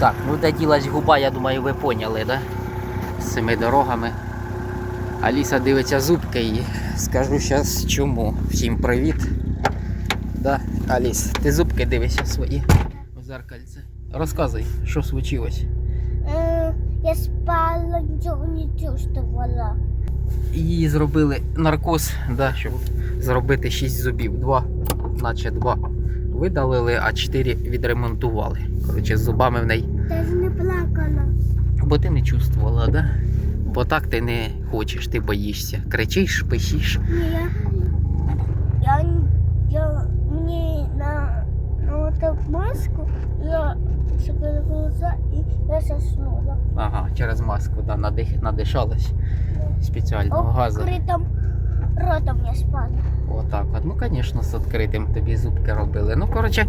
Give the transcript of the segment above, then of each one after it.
Так, ну де ділась губа, я думаю, ви поняли, да? З цими дорогами. Аліса дивиться зубки і скажу зараз чому. Всім привіт. Да, Аліс, ти зубки дивишся свої у зеркальце. Розказуй, що случилось. Е, я спала, нічого не чувствувала. Її зробили наркоз, да, щоб зробити 6 зубів. Два, наче два видалили, а 4 відремонтували. Коротше, з зубами в неї. Даже не плакала. Бо ти не чувствувала, да? Бо так ти не хочеш, ти боїшся. Кричиш, пишеш. Ні, я, я, я мені на, на оту маску, я закрила глаза і я заснула. Ага, через маску, да, надих, надишалась спеціального газу. Откритим ротом я спала. Отак от. Ну, звісно, з відкритим тобі зубки робили. Ну, коротше,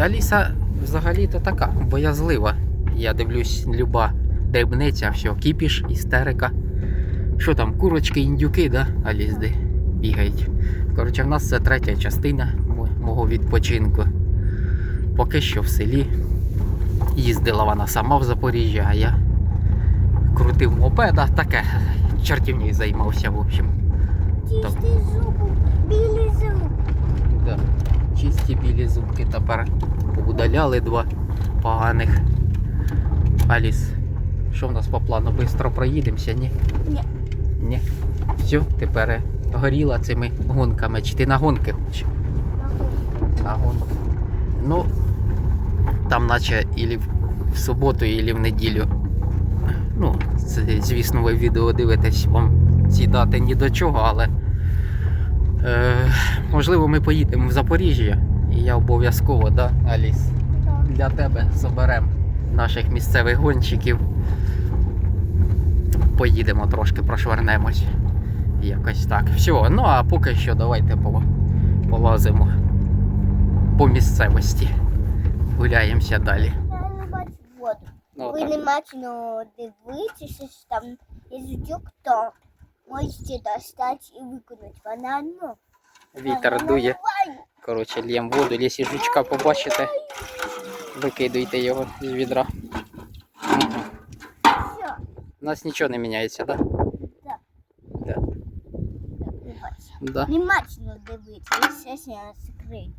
Аліса взагалі-то така боязлива. Я дивлюсь, люба дрібниця, все, кіпіш, істерика. Що там, курочки, індюки, да, Аліс, де бігають. Коротше, в нас це третя частина мого відпочинку. Поки що в селі. Їздила вона сама в Запоріжжя, а я крутив мопеда, таке чортівнею займався, в общем. Чистий зуб, білий зуб. Да. Чисті білі зубки тепер удаляли два поганих. Аліс, що в нас по плану? Бистро проїдемося, ні? Ні. Ні. Все, тепер горіла цими гонками. Чи ти на гонки хочеш? На гонки. Ну, там наче ілі в суботу, ілі в неділю. Ну, це, звісно, ви відео дивитесь, вам ці дати ні до чого, але е, можливо ми поїдемо в Запоріжжя. І я обов'язково, да, Аліс, Так. для тебе заберемо наших місцевих гонщиків. Поїдемо трошки, прошвернемось. Якось так. Все, ну а поки що давайте полазимо по місцевості. Гуляємося далі. Воду. Ну, Ви не бачно дивитися, що там язичок, то можете достати і виконати. Вона ну. Вітер дує. Коротше, л'єм воду, лісі жучка побачите. Викидуйте його з відра. Все, У нас нічого не міняється, так? Да? Да. Да. Не бачно дивитися, якщо я закрию.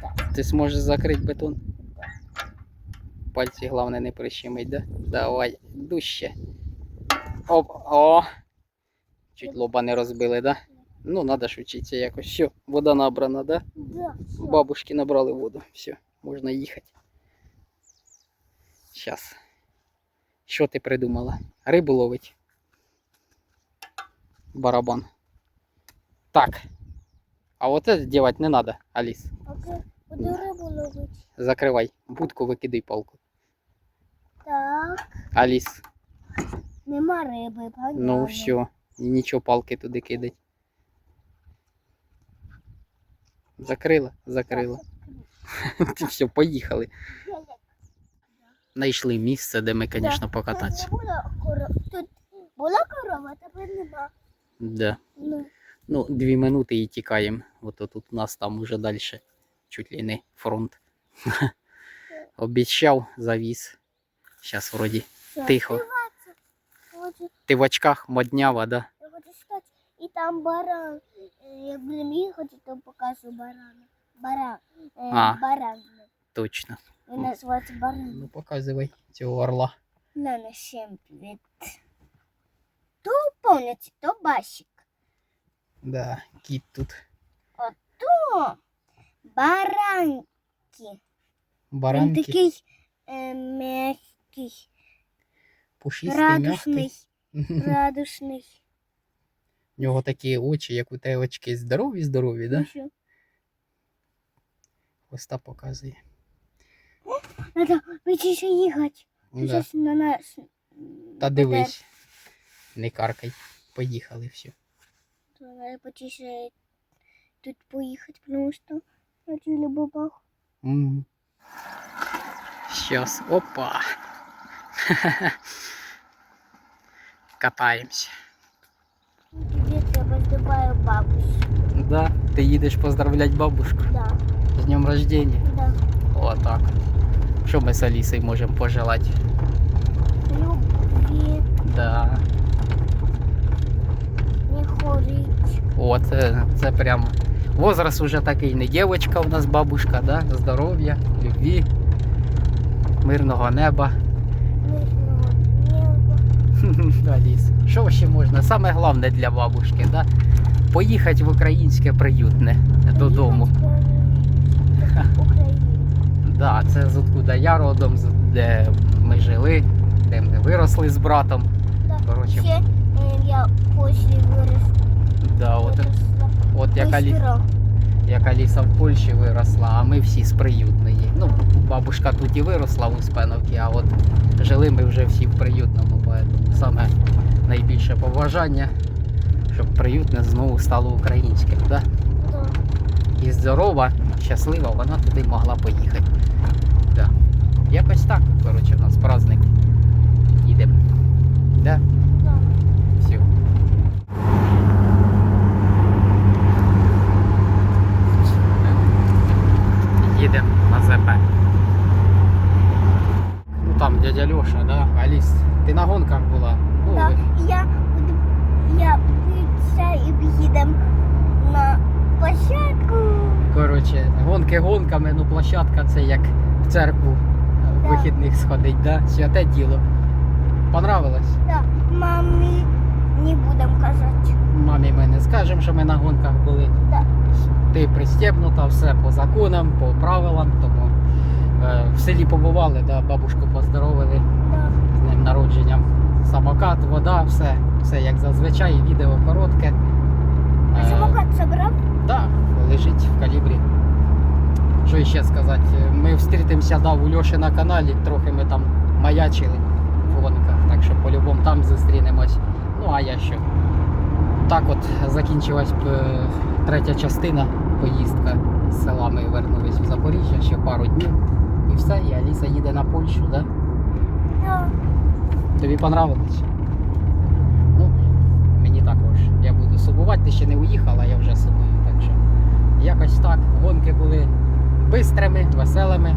Так. Ти зможеш закрити бетон? Пальці головне не прищемить, да? Давай, дужче. Оп, о! Чуть лоба не розбили, да? Ну, треба ж вчитися якось. Все, вода набрана, да? Да, все. Бабушки набрали воду. Все, можна їхати. Щас. Що ти придумала? Рибу ловить. Барабан. Так. А вот это делать не надо, Аліс. Поки буду рибу ловити. Закривай. Будку викидай палку. Так, Аліс. нема риби, понятно. Ну все. І нічого палки туди кидать. Закрила? Закрила. Все, поїхали. Знайшли місце, де ми, звісно, покататися. Тут була корова, тепер нема. Да. Ну, Ну, дві минути і тікаємо. От тут у нас там уже далі чуть ли не фронт. Обіцяв, завіз. Зараз вроді тихо. Ти в очках моднява, да? я хочу сказати, і там баран. Е, Як будемо їхати, то покажу барана. Баран. Е, А. Баран. Точно. Він називається баран. Ну показывай цього орла. На на всем привет. То помните, то басик. Да, кіт тут. То баранки. Він Баранки. такий е, м'який, Пушистий, радушний, радушний. У нього такі очі, як у тебе очки здорові, здорові, да? Що, Хвоста показує. Надо більше їхати. Да. Щось на нас. Та дивись. Не каркай. Поїхали все. Надо потише тут поїхати, тому що на тілі бабах. М. Щас. Опа. Катаємося. Бабусю. Да, ти їдеш поздравлять бабушку Да, з днем рождения. да. Отак. Що ми з Алісою можемо пожелати? Любви, Да. не хворіть. От, е, це прям возраст уже такий, не дівчинка у нас бабушка, да? здоров'я, любві, мирного неба. Мирного неба. Аліс. Що ще можна? Саме головне для бабушки, да? Поїхати в українське приютне додому. Да, це з откуда я родом, де ми жили, де ми виросли з братом. Короче. Ще е, я Польщі вирос. Да, от, виросла. от як, Алі, Быстро. як Аліса в Польщі виросла, а ми всі з приютної. Ну, бабушка тут і виросла в Успеновці, а от жили ми вже всі в приютному, поэтому саме найбільше побажання, щоб приютне знову стало українським. Да? Да. І здорова, щаслива, вона туди могла поїхати. Да. Якось так, коротше, у нас праздник. Їдемо. Да? Да. Все. Їдемо на ЗП. Ну там дядя Льоша, да? Аліс, ти на гонках була? Ну, Да. ви- Я буду я вийшла і поїдемо на площадку. Коротше, гонки ну площадка це як в церкву Да. вихідних сходить, да? Святе діло. Понравилось? Да. Мамі не будемо казати. Мамі ми не скажемо, що ми на гонках були. Да. Ти пристебнута, все по законам, по правилам, тому е, в селі побували, да, бабушку поздоровили Да. з днем народженням. Самокат, вода, все, все як зазвичай, відео коротке. А Е, самокат забрав? Да, лежить в калібрі. Що ще сказати? Ми зустрітимося да, у Льоші на каналі, трохи ми там маячили в гонках, так що по-любому там зустрінемось. Ну а я що? Так от закінчилась е, третя частина поїздка з села. Ми вернулись в Запоріжжя ще пару днів. І все, і Аліса їде на Польщу, да? Да. Тобі понравилось? Ну, мені також. Я буду сумувати, ти ще не уїхала, я вже сумую. Так що якось так. Гонки були бистрими, веселими.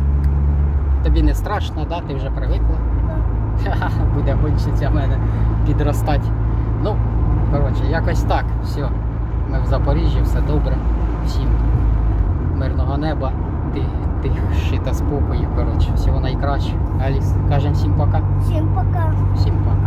Тобі не страшно, да? ти вже привикла. Да. Буде гонщиця в мене підростати. Ну, коротше, якось так. Все. Ми в Запоріжжі, все добре. Всім мирного неба, ти, тиші та спокою. Коротше, всього найкраще. Аліс, кажемо всім пока. Всім пока. Всім пока.